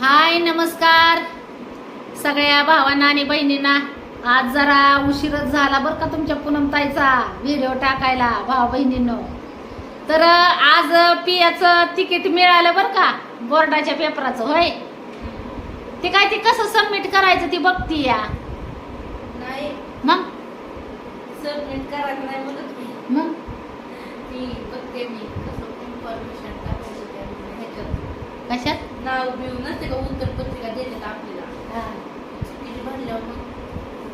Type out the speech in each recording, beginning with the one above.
हाय नमस्कार. सगळ्या भावांना आणि बहिणींना आज जरा उशीरच झाला बरं का तुमच्या पूनमताईचा व्हिडिओ टाकायला भाव बहिणींनो. तर आज पियाचं तिकीट मिळालं बरं का? बोर्डाच्या पेपराचं होय? ते काय ते कसं सबमिट करायचं ती बघती या. नाही. मग? सबमिट करायचं नाही मग? मी बघते मी कसं इन्फॉर्मेशन टाकायचं त्या ह्याच्यात कशात? नाव नसते का? उत्तरपत्रिका देतात आपल्याला. हा. तिची भरल्यावर मग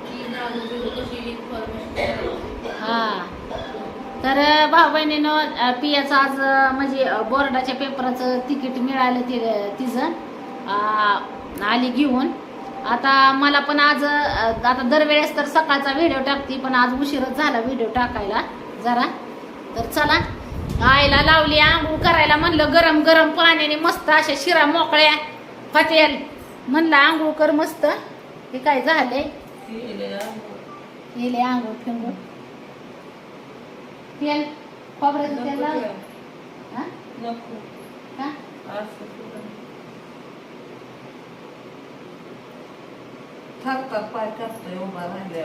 ती नाव बिव कशी इन्फॉर्मेशन हा. तर भाऊ बहिणीनं पियाचं आज अं, म्हणजे अं, बोर्डाच्या पेपराचं तिकीट मिळालं ति तिचं. आली घेऊन. आता मला पण आज अं, आता दरवेळेस तर सकाळचा व्हिडिओ टाकते पण आज उशीरच झाला व्हिडिओ टाकायला जरा. तर चला आईला लावली आंघोळ करायला म्हणलं गरम गरम पाण्याने मस्त अशा शिरा मोकळ्या. पतेल म्हणलं आंघोळ कर मस्त. हे काय झालंय? गेले आंघोळ फिंगूळ. तेल खोबऱ्याचं तेल हा? थरथर पाय करतोय उभा राहिल्या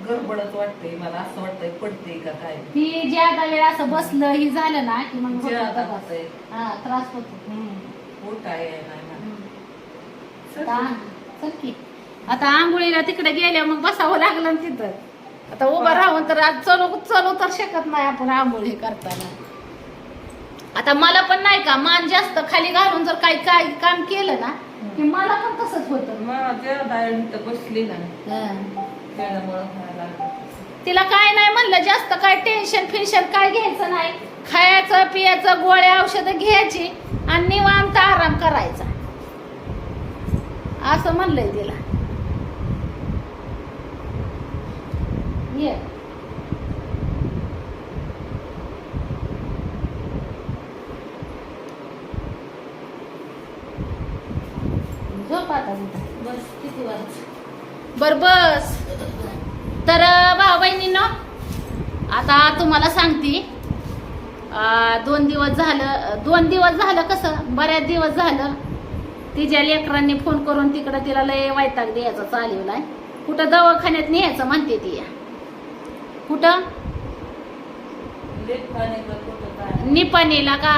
गडबडच वाटतंय मला असं वाटतंय पडते का काय ती ज्यादा वेळ असं बसलं ही झालं ना की मग होतं त्रास. होतंय. हा त्रास होतो येणार हम्म. आता चल की आता आंघोळीला तिकडे गेल्या मग बसावं लागलं ना तिथं आता उभं राहून तर आज चलू चलू तर शकत नाही आपण आंघोळ हे करताना आता मला पण नाही का मान जास्त खाली घालून जर काही काय काम केलं ना की मला पण तसंच होतं बसली ना हा. त्यामुळं. तिला काय नाही म्हणलं जास्त काय टेन्शन फिन्शन काय घ्यायचं नाही. खायचं पियाचं गोळ्या औषधं घ्यायची आणि निवांत आराम करायचा. असं म्हणलंय तिला. ये. झोप आता. बस किती वाजता? बर बस. तर भाऊ बहिणींनो आता तुम्हाला सांगते. दोन दिवस झालं दोन दिवस झालं कसं बऱ्याच दिवस झालं. तिच्या लेकरांनी फोन करून तिकडं तिला लय वैताग द्यायचा चालवलाय. कुठं दवाखान्यात न्यायचं म्हणते ती. कुठं? निपाणीला का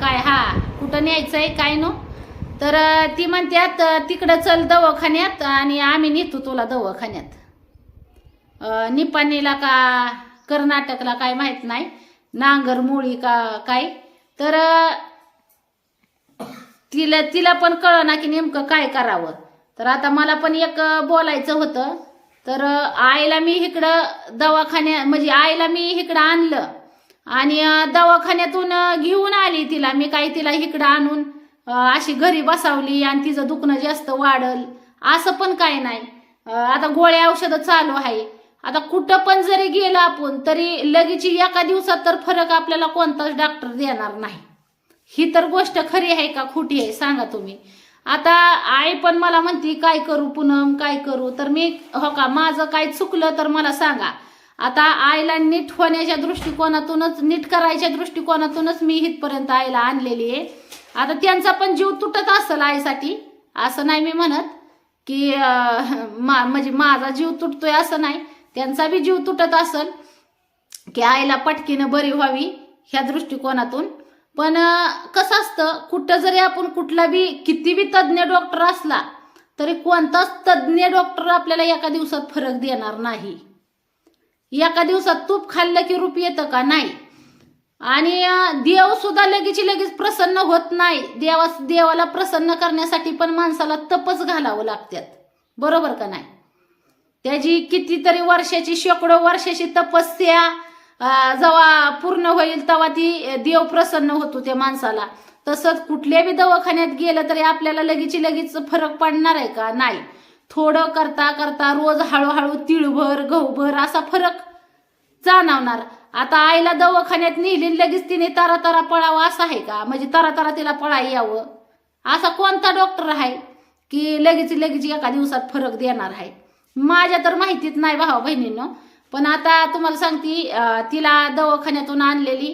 काय हा कुठं न्यायचंय काय नो? तर ती म्हणत्यात अं, तिकडं चल दवाखान्यात आणि आम्ही नेतो तुला दवाखान्यात. निपाणीला का कर्नाटकला काय माहीत नाही. नांगर मुळी का काय. तर तिला तिला पण कळ ना की नेमकं काय करावं. तर आता मला पण एक बोलायचं होतं. तर आईला मी इकडं दवाखान्या म्हणजे आईला मी इकडं आणलं. आणि दवाखान्यातून घेऊन आली तिला. मी काही तिला इकडं आणून अशी घरी बसावली आणि तिचं दुखणं जास्त वाढल. असं पण काय नाही. आता गोळ्या औषधं चालू आहे. आता कुठं पण जरी गेलं आपण तरी लगेच एका दिवसात तर फरक आपल्याला कोणताच डॉक्टर देणार नाही. ही तर गोष्ट खरी आहे का खोटी आहे सांगा तुम्ही. आता आई पण मला म्हणती काय करू पुनम काय करू? तर मी हो का माझं काय चुकलं तर मला सांगा. आता आईला नीट होण्याच्या दृष्टिकोनातूनच नीट करायच्या दृष्टिकोनातूनच मी इथपर्यंत आईला आणलेली आहे. आता त्यांचा पण जीव तुटत असेल आईसाठी. असं नाही मी म्हणत की मा म्हणजे माझा जीव तुटतोय असं नाही. त्यांचा बी जीव तुटत असेल की आईला पटकीनं बरी व्हावी ह्या दृष्टिकोनातून. पण कसं असतं कुठं जरी आपण कुठला बी किती बी तज्ज्ञ डॉक्टर असला तरी कोणताच तज्ज्ञ डॉक्टर आपल्याला एका दिवसात फरक देणार नाही. एका दिवसात तूप खाल्लं की रूप येतं का? नाही. आणि देव सुद्धा लगेच लगेच प्रसन्न होत नाही. देवा देवाला प्रसन्न करण्यासाठी पण माणसाला तपच घालावं लागतात बरोबर का नाही? त्याची कितीतरी वर्षाची शेकडो वर्षाची तपस्या जेव्हा पूर्ण होईल तेव्हा ती देव प्रसन्न होतो त्या माणसाला. तसंच कुठल्या बी दवाखान्यात गेलं तरी आपल्याला लगेच लगेच फरक पडणार आहे का? नाही. थोडं करता करता रोज हळूहळू तिळभर गहूभर असा फरक जाणवणार. आता आईला दवाखान्यात नेली लगेच तिने तारा तारा पळावं असं आहे का? म्हणजे तारा तारा तिला पळा यावं. असा कोणता डॉक्टर आहे की लगेच लगेच एका दिवसात फरक देणार आहे? माझ्या तर माहितीत नाही भावा बहिणीनं. पण आता तुम्हाला सांगती तिला दवाखान्यातून आणलेली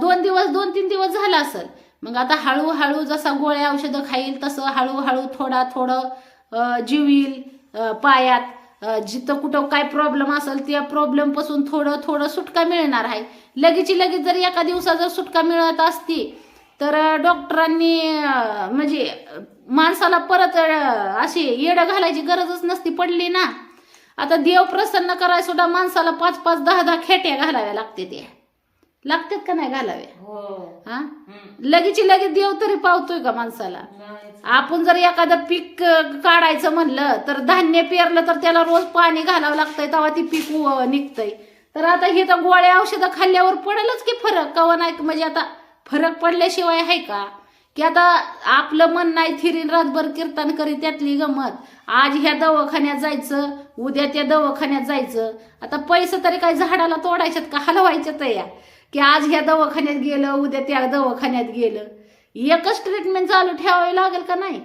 दोन दिवस दोन तीन दिवस झाला असेल. मग आता हळूहळू जसा गोळ्या औषधं खाईल तसं हळूहळू थोडा थोडं जीव येईल पायात जिथं कुठं काय प्रॉब्लेम असेल त्या प्रॉब्लेमपासून थोडं थोडं सुटका मिळणार आहे. लगेची लगेच जर एका दिवसात जर सुटका मिळत असती तर डॉक्टरांनी म्हणजे माणसाला परत अशी येडं घालायची गरजच नसती पडली ना. आता देव प्रसन्न करायला सुद्धा माणसाला पाच पाच दहा दहा खेट्या घालाव्या लागते ते लागतात का नाही घालाव्या? हो. हा. लगेची लगेच देव तरी पावतोय का माणसाला. आपण जर एखादं पीक काढायचं म्हणलं तर धान्य पेरलं तर त्याला रोज पाणी घालावं लागतंय तेव्हा ती पीक निघतंय. तर आता हे तर गोळ्या औषधं खाल्ल्यावर पडेलच की फरक? कवा नाही म्हणजे आता फरक पडल्याशिवाय आहे का? की आता आपलं मन नाही थिरीन रातभर कीर्तन करी त्यातली गमत. आज ह्या दवाखान्यात जायचं उद्या त्या दवाखान्यात जायचं. आता पैसे तरी काय झाडाला तोडायच्यात का हलवायच्यात या? की आज ह्या दवाखान्यात गेलं उद्या त्या दवाखान्यात गेलं. एकच ट्रीटमेंट चालू ठेवावी लागेल का नाही?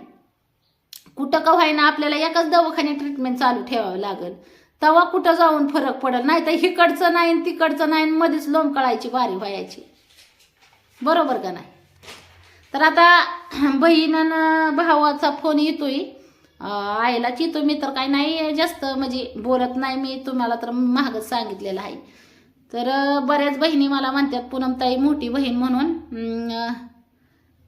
कुठं का व्हायना आपल्याला एकाच दवाखान्यात ट्रीटमेंट चालू ठेवावं लागेल. तेव्हा कुठं जाऊन फरक पडेल? नाही तर हिकडचं नाही आणि तिकडचं नाही आणि मध्येच लोंबकळायची बारी व्हायची. बरोबर का नाही? तर आता बहिणीनं भावाचा फोन येतोय. आईला आईलाच येतो मी तर काही नाही जास्त म्हणजे बोलत नाही मी तुम्हाला तर महागच सांगितलेलं आहे. तर बऱ्याच बहिणी मला म्हणतात पूनमताई मोठी बहीण म्हणून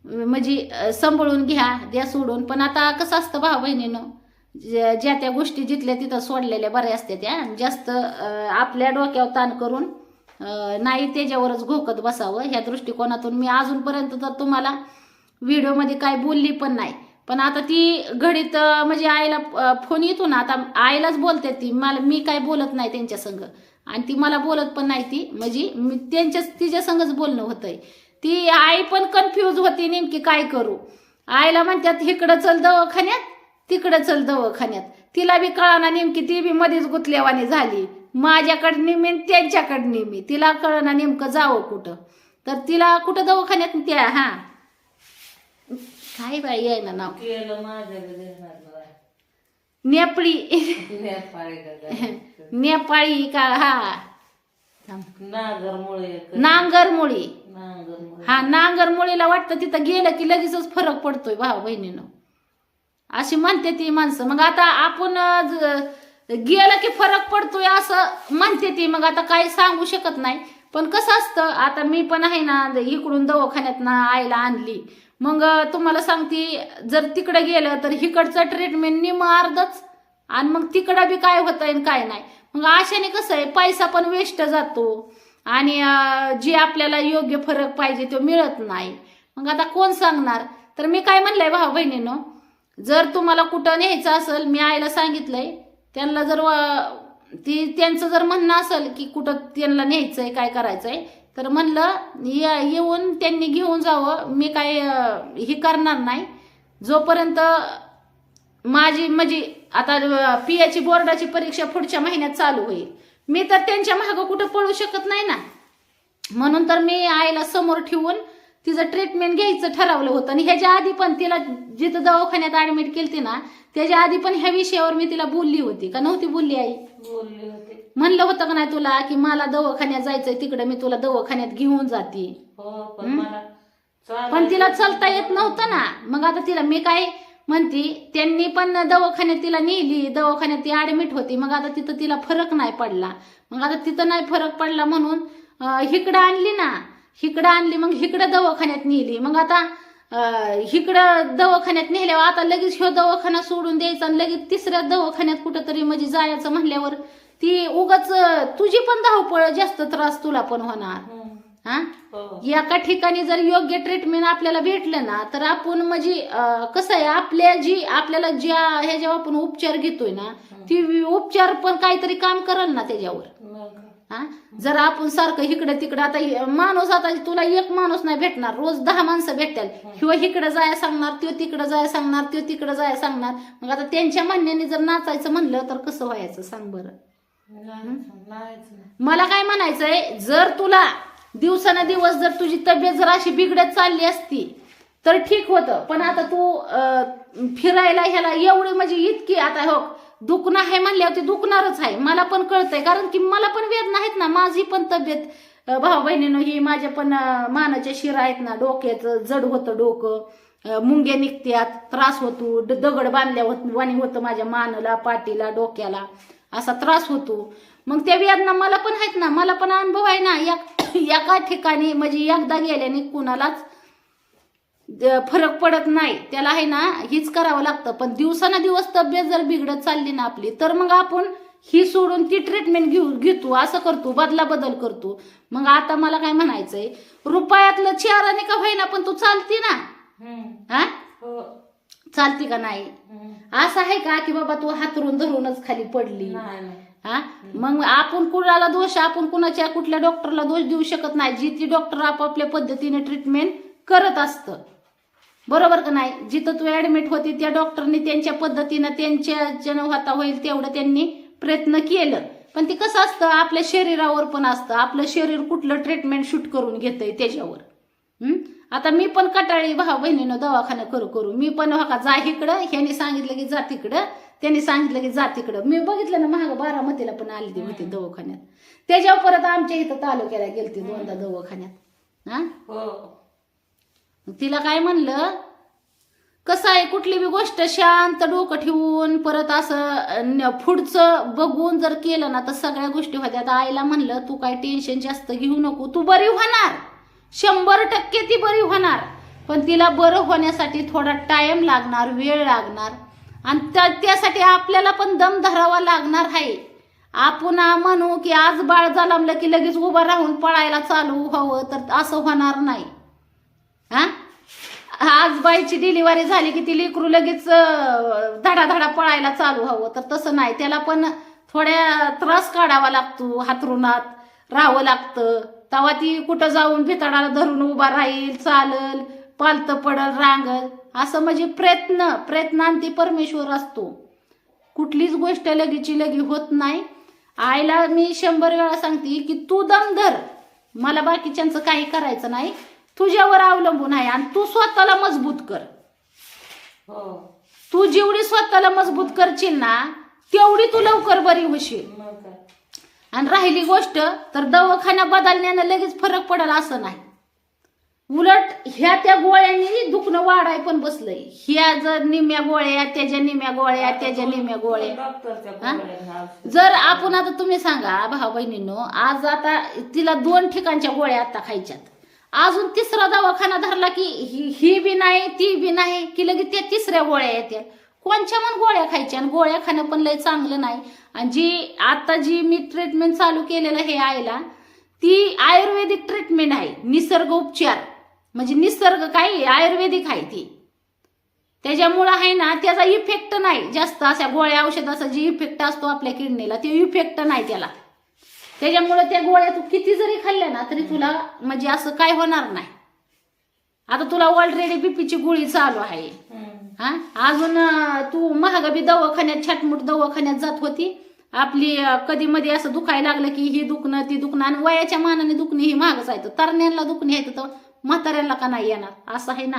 म्हणजे सांभाळून घ्या द्या सोडून. पण आता कसं असतं भाऊ बहिणीनं ज्या ज्या त्या गोष्टी जिथल्या तिथं सोडलेल्या बऱ्या असत्या त्या जास्त आपल्या डोक्यावर ताण करून नाही त्याच्यावरच घोकत बसावं. ह्या दृष्टिकोनातून मी अजूनपर्यंत तर तुम्हाला व्हिडिओमध्ये काय बोलली पण नाही. पण आता ती घडीत म्हणजे आईला फोन येतो ना आता आईलाच बोलते ती. मला मी काय बोलत नाही त्यांच्या संग. आणि ती मला बोलत पण नाही ती. म्हणजे मी त्यांच्या तिच्या संगच बोलणं होतंय. ती आई पण कन्फ्यूज होती नेमकी काय करू. आईला म्हणतात इकडं चल दवाखान्यात तिकडं चल दवाखान्यात. तिला बी कळाना नेमकी ती बी मध्येच गुतल्यावानी झाली. माझ्याकडं नेहमी त्यांच्याकडं नेहमी. तिला कळना नेमकं जावं कुठं. तर तिला कुठं दवाखान्यात त्या हा. काय बाई आहे ना नाव? नेपाळी. नेपाळी का हा. नागरमुळे हा नांगरमुळीला वाटतं तिथं गेलं की लगेचच फरक पडतोय भाऊ बहिणीनं. अशी म्हणते ती माणसं. मग आता आपण गेलं की फरक पडतोय असं म्हणते ती. मग आता काही सांगू शकत नाही. पण कसं असतं आता मी पण आहे ना इकडून दवाखान्यात ना आईला आणली. मग तुम्हाला सांगते जर तिकडे गेलं तर इकडचं ट्रीटमेंट निम अर्धच आणि मग तिकडं बी काय होत आहे काय नाही. मग अशाने कसं आहे पैसा पण वेस्ट जातो. आणि जे आपल्याला योग्य फरक पाहिजे तो मिळत नाही. मग आता कोण सांगणार? तर मी काय म्हणलंय भाऊ बहिणीनं जर तुम्हाला कुठं न्यायचं असेल मी आईला सांगितलंय त्यांना जर ती त्यांचं जर म्हणणं असेल की कुठं त्यांना न्यायचं आहे काय करायचं आहे तर म्हणलं येऊन त्यांनी घेऊन जावं. मी काय हे करणार नाही. जोपर्यंत माझी म्हणजे आता पियाची बोर्डाची परीक्षा पुढच्या महिन्यात चालू होईल. मी तर त्यांच्या मागं कुठं पळू शकत नाही ना. म्हणून तर मी आईला समोर ठेवून तिचं ट्रीटमेंट घ्यायचं ठरवलं होतं. आणि ह्याच्या आधी पण तिला जिथं दवाखान्यात ऍडमिट केलती ना त्याच्या आधी पण ह्या विषयावर मी तिला बोलली होती. का नव्हती बोलली आई? बोलले होते. म्हणलं होतं का नाही तुला की मला दवाखान्यात जायचंय तिकडे मी तुला दवाखान्यात घेऊन जाते. हो पण. मला तिला चालता येत नव्हतं ना. मग आता तिला मी काय म्हणती त्यांनी पण दवाखान्यात तिला नेली दवाखान्यात ती ऍडमिट होती. मग आता तिथं तिला फरक नाही पडला. मग आता तिथं नाही फरक पडला म्हणून अं, हिकडं आणली ना हिकडं आणली मग हिकडं दवाखान्यात नेली. मग आता हिकडं दवाखान्यात नेल्यावर आता लगेच ह्यो दवाखाना सोडून द्यायचा आणि लगेच तिसऱ्या दवाखान्यात कुठंतरी म्हणजे जायचं म्हणल्यावर ती उगाच तुझी पण धावपळ जास्त त्रास तुला पण होणार. हम्म. हा? हो. एका ठिकाणी जर योग्य ट्रीटमेंट आपल्याला भेटलं ना तर आपण म्हणजे कसं आहे आपल्या जी आपल्याला ज्या ह्याच्यावर आपण उपचार घेतोय ना ती उपचार पण काहीतरी काम करल ना त्याच्यावर. हा? जर आपण सारखं इकडं तिकडं आता माणूस आता तुला एक माणूस नाही भेटणार रोज दहा माणसं भेटतील. किंवा इकडं जाय सांगणार त्यो तिकडं जाय सांगणार त्यो तिकडं जाय सांगणार. मग आता त्यांच्या म्हणण्याने जर नाचायचं म्हणलं तर कसं व्हायचं सांग बरं. मला काय म्हणायचंय जर तुला दिवसानुदिवस जर तुझी तब्येत जर अशी बिघडत चालली असती तर ठीक होतं. पण आता तू फिरायला ह्याला एवढी म्हणजे इतकी आता हो दुखणं आहे म्हणल्यावर ते दुखणारच आहे. मला पण कळतंय. कारण की मला पण वेदना आहेत ना. माझी पण तब्येत भाऊ बहिणीनं ही माझ्या पण मानाच्या शिरा आहेत ना. डोक्याचं जड होतं डोकं. मुंगे मुंग्या निघत्यात. त्रास होतो. दगड बांधल्या होत वाणी होतं माझ्या मानला पाठीला डोक्याला. असा त्रास होतो. मग त्या वेदना मला पण आहेत ना. मला पण अनुभव आहे ना. या एका ठिकाणी म्हणजे एकदा गेल्याने कुणालाच फरक पडत नाही. त्याला आहे ना हीच करावं लागतं. पण दिवसाना दिवस तब्येत जर बिघडत चालली ना आपली तर मग आपण ही सोडून ती ट्रीटमेंट घेऊ घेतो. असं करतो बदला बदल करतो. मग आता मला काय म्हणायचंय? रुपयातलं चाराने का होईना पण तू चालती ना? हा? हो. चालती का नाही? असं आहे का की बाबा तू हातरून धरूनच खाली पडली? हा? मग आपण कुणाला दोष आपण कुणाच्या कुठल्या डॉक्टरला दोष देऊ शकत नाही जी ती डॉक्टर आपापल्या पद्धतीने ट्रीटमेंट करत असतं. बरोबर का नाही? जिथं तू ऍडमिट होती त्या डॉक्टरने त्यांच्या पद्धतीनं त्यांच्या जन होता होईल तेवढं त्यांनी प्रयत्न केलं. पण ते कसं असतं? आपल्या शरीरावर पण असतं. आपलं शरीर कुठलं ट्रीटमेंट शूट करून घेतंय त्याच्यावर? आता मी पण कटाळी भाऊ बहिणीनं दवाखाना करू करू. मी पण हो का जा इकडं. ह्याने सांगितलं की जा तिकडं. त्यांनी सांगितलं की जा तिकडं. मी बघितलं ना महाग बारामतीला पण आली ती होती दवाखान्यात. त्याच्यावर परत आमच्या इथं तालुक्याला गेलती दोनदा दवाखान्यात. हा? हो. तिला काय म्हणलं? कसं आहे कुठली बी गोष्ट शांत डोकं ठेवून परत असं न- पुढचं बघून जर केलं ना तर सगळ्या गोष्टी होत्या. आता आईला म्हणलं तू काय टेन्शन जास्त घेऊ नको. तू बरी होणार. शंभर टक्के ती बरी होणार. पण तिला बरं होण्यासाठी थोडा टाइम लागणार वेळ लागणार. आणि त्या- त्यासाठी आपल्याला पण दम धरावा लागणार आहे. आपण म्हणू की आज बाळ जालामलं की लगेच उभं राहून पळायला चालू हवं तर असं होणार नाही. हा? आज बाईची डिलिव्हरी झाली की ती लेकरू लगेच धडाधडा पळायला चालू हवं. तर तसं नाही. त्याला पण थोड्या त्रास काढावा लागतो हातरुणात. राहावं लागतं. तेव्हा ती कुठं जाऊन भिताडाला धरून उभा राहील चालल पालतं पडल रांगल. असं म्हणजे प्रयत्न प्रयत्नांती परमेश्वर असतो. कुठलीच गोष्ट लगेची लगी होत नाही. आईला मी शंभर वेळा सांगते की तू दम धर. मला बाकीच्यांचं काही करायचं नाही. तुझ्यावर अवलंबून आहे आणि तू स्वतःला मजबूत कर. हो. तू जेवढी स्वतःला मजबूत करशील ना तेवढी तू लवकर बरी होशील. मग काय? आणि राहिली गोष्ट तर दवाखाना बदलण्यानं लगेच फरक पडेल असं नाही. उलट ह्या त्या गोळ्यांनी दुखणं वाढाय पण बसलंय. ह्या जर निम्या गोळ्या त्याच्या निम्या गोळ्या त्याच्या निम्या गोळ्या. डॉक्टरच्या हा? गोळ्या. जर आपण आता तुम्ही सांगा भाऊ बहिणींनो आज आता तिला दोन ठिकाणच्या गोळ्या आता खायच्यात. अजून तिसरा दवाखाना धरला की ही ही बी नाही ती बी नाही की लगेच त्या तिसऱ्या गोळ्या येत्या. कोणच्या पण गोळ्या खायच्या आणि गोळ्या खाणं पण लय चांगलं नाही. आणि जी आता जी मी ट्रीटमेंट चालू केलेलं हे आईला ती आयुर्वेदिक ट्रीटमेंट आहे निसर्ग उपचार. म्हणजे निसर्ग काही आयुर्वेदिक आहे ती. त्याच्यामुळं आहे ना त्याचा इफेक्ट नाही. जास्त अशा गोळ्या औषधाचा जी इफेक्ट असतो आपल्या किडनीला ते इफेक्ट नाही त्याला. त्याच्यामुळं त्या गोळ्या तू किती जरी खाल्ल्या ना तरी तुला म्हणजे असं काय होणार नाही. आता तुला ऑलरेडी बीपीची गोळी चालू आहे. हा? अजून तू महागबी दवाखान्यात छाटमूट दवाखान्यात जात होती. आपली कधी मध्ये असं दुखायला लागलं की ही दुखणं ती दुखणं आणि वयाच्या मानाने दुखणे ही महागच आहे. तर तरण्यांना दुखणे आहे तर म्हाताऱ्यांना का नाही येणार? असं आहे ना.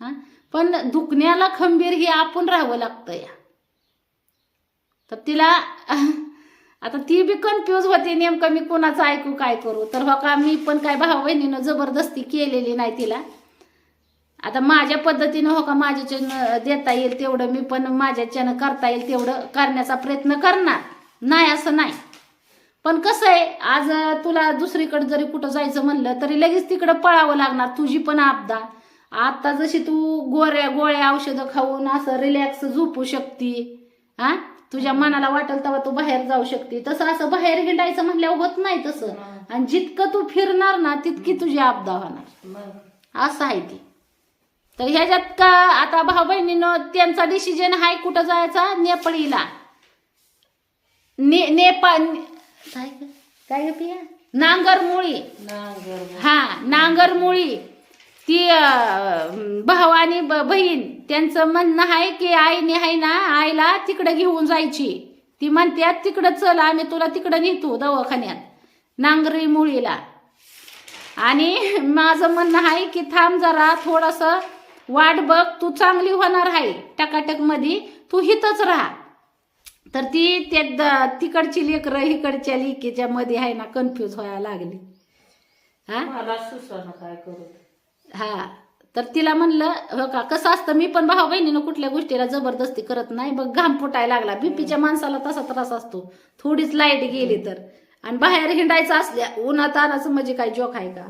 हा? पण दुखण्याला खंबीर हे आपण राहावं लागतं या. तर तिला आता ती बी कन्फ्यूज होती नेमकं मी कुणाचं ऐकू काय करू? तर हो का मी पण काय भाऊ बहिणीनं जबरदस्ती केलेली नाही तिला. आता माझ्या पद्धतीनं हो का माझ्याच्यानं देता येईल तेवढं मी पण माझ्याच्यानं करता येईल तेवढं करण्याचा प्रयत्न करणार. नाही असं नाही. पण कसं आहे आज तुला दुसरीकडे जरी कुठं जायचं म्हणलं तरी लगेच तिकडं पळावं लागणार तुझी पण आपदा. आता जशी तू गोऱ्या गोळ्या औषधं खाऊन असं रिलॅक्स झोपू शकती हा? तुझ्या मनाला वाटेल तेव्हा तू बाहेर जाऊ शकते. तसं असं बाहेर हिंडायचं म्हणल्यावर होत नाही तसं. आणि जितकं तू फिरणार ना तितकी तुझी आपदा होणार. असं आहे ती. तर ह्याच्यात का आता भाऊ बहिणीनं त्यांचा डिसिजन आहे कुठं जायचा? नेपाळीला. ने नेपाळ काय? काय पिया? नांगरमुळी. नांगर हा नांगरमुळी. ती भाऊ आणि ब- बहीण त्यांचं म्हणणं आहे की आईने आहे ना आईला तिकडं घेऊन जायची. ती म्हणते तिकडं चल आम्ही तुला तिकडं नेतो दवाखान्यात. नांगरी मुळीला. आणि माझं म्हणणं आहे की थांब जरा थोडस वाट बघ तू चांगली होणार आहे. टकाटकमध्ये तू हितच राहा. तर ती त्या द- तिकडची लेकरं इकडच्या लेकीच्या मध्ये आहे ना कन्फ्यूज व्हायला लागली. हा? मला काय करू हा. तर तिला म्हणलं हो का कसं असतं मी पण भाऊ बहिणीनं कुठल्या गोष्टीला जबरदस्ती करत नाही. बघ घाम फुटायला लागला. बीपीच्या माणसाला तसा त्रास असतो. थोडीच लाइट गेली तर. आणि बाहेर हिंडायचं असल्या उन्हात आणायचं म्हणजे काय जोक आहे का?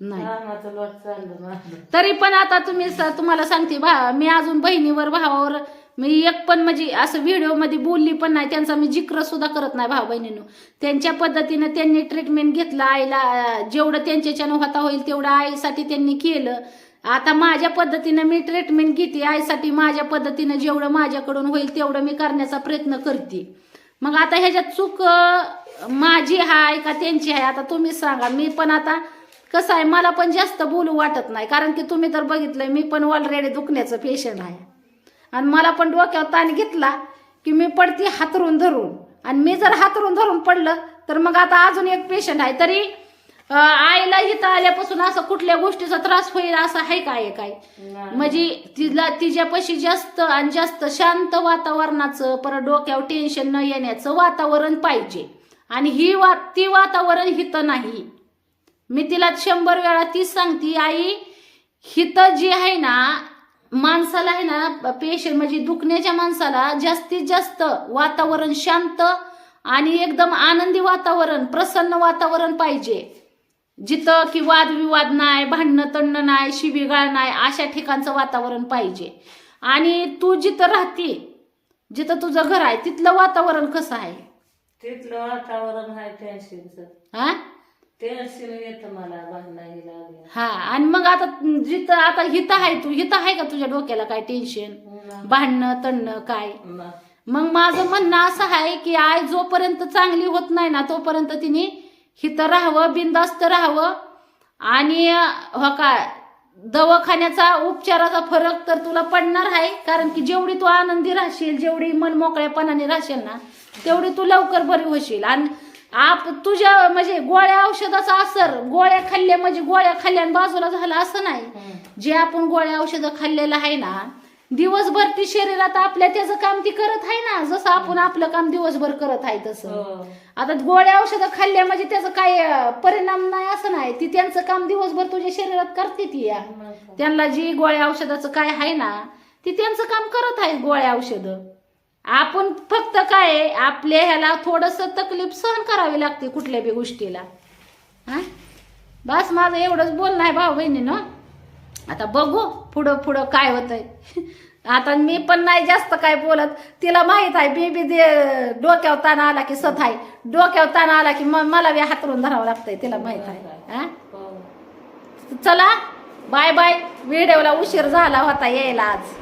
नाही. कामाचं लोट चाललं माझं. तरी पण आता तुम्ही स- तुम्हाला सांगते भा मी अजून बहिणीवर भावावर मी एक पण म्हणजे असं व्हिडिओमध्ये बोलली पण नाही त्यांचा मी जिक्र सुद्धा करत नाही भाऊ बहिणीनं. त्यांच्या पद्धतीनं त्यांनी ट्रीटमेंट घेतलं आईला अं, जेवढं त्यांच्याच्यानं होता होईल तेवढं आईसाठी त्यांनी केलं. आता माझ्या पद्धतीनं मी ट्रीटमेंट घेते आईसाठी माझ्या पद्धतीनं जेवढं माझ्याकडून होईल तेवढं मी करण्याचा प्रयत्न करते. मग आता ह्याच्यात चूक अं, माझी आहे का त्यांची आहे आता तुम्हीच सांगा. मी पण आता कसं आहे मला पण जास्त बोलू वाटत नाही कारण की तुम्ही तर बघितलंय मी पण ऑलरेडी दुखण्याचं पेशंट आहे. आणि मला पण डोक्यावर ताण घेतला की मी पडते हातरून धरून. आणि मी जर हातरून धरून पडलं तर मग आता अजून एक पेशंट आहे तरी आईला इथं आल्यापासून असं कुठल्या गोष्टीचा त्रास होईल असं आहे काय? काय म्हणजे तिला तिच्यापाशी जास्त आणि जास्त शांत वातावरणाचं परत डोक्यावर टेन्शन न येण्याचं वातावरण पाहिजे. आणि ही वा ती वातावरण हिथं नाही. मी तिला शंभर वेळा तीच सांगते आई हिथं जी आहे ना माणसाला आहे ना पेशंट म्हणजे दुखण्याच्या माणसाला जास्तीत जास्त वातावरण शांत आणि एकदम आनंदी वातावरण प्रसन्न वातावरण पाहिजे. जिथं की वादविवाद नाही भांडणं तणणं नाही शिबिगाळ नाही अशा ठिकाणचं वातावरण पाहिजे. आणि तू जिथं राहते जिथं तुझं घर आहे तिथलं वातावरण कसं आहे? तिथलं वातावरण आहे टेन्शनचं हा टेन्शन येतं मला भांडणाही लागलं. हा आणि मग आता जिथं आता हिथं आहे तू हिथं आहे का तुझ्या डोक्याला काय टेन्शन भांडणं तणणं काय? मग माझं म्हणणं असं आहे की आई जोपर्यंत चांगली होत नाही ना तोपर्यंत तिने हिथं राहावं बिंदास्त राहावं. आणि हो का दवाखान्याचा उपचाराचा फरक तर तुला पडणार आहे कारण की जेवढी तू आनंदी राहशील जेवढी मन मोकळ्यापणाने राहशील ना तेवढी तू लवकर बरी होशील. आणि आप तुझ्या म्हणजे गोळ्या औषधाचा असर गोळ्या खाल्ल्या म्हणजे गोळ्या खाल्ल्या आणि बाजूला झाला असं नाही. जे आपण गोळ्या औषधं खाल्लेलं आहे ना दिवसभर ती शरीरात आपल्या त्याचं काम ती करत आहे ना जसं आपण आपलं काम दिवसभर करत आहे तसं. हो. आता गोळ्या औषधं खाल्ल्या म्हणजे त्याचं काय परिणाम नाही असं नाही. ती त्यांचं काम दिवसभर तुझ्या शरीरात करते ती या. त्यांना जी गोळ्या औषधाचं काय आहे ना ती त्यांचं काम करत आहे गोळ्या औषधं. आपण फक्त काय आपल्या ह्याला थोडस तकलीफ सहन करावी लागते कुठल्या बी गोष्टीला. हा? बस माझं एवढंच बोलणं आहे भाऊ बहिणीनं. आता बघू पुढं पुढं काय होतंय. आता मी पण नाही जास्त काय बोलत. तिला माहीत आहे मी बी दे डोक्यावर ताण आला की सत आहे. डोक्यावर ताण आला की मग मला बी हातरून धरावं लागतंय तिला माहीत आहे. हा? चला बाय बाय. व्हिडिओला उशीर झाला होता यायला आज.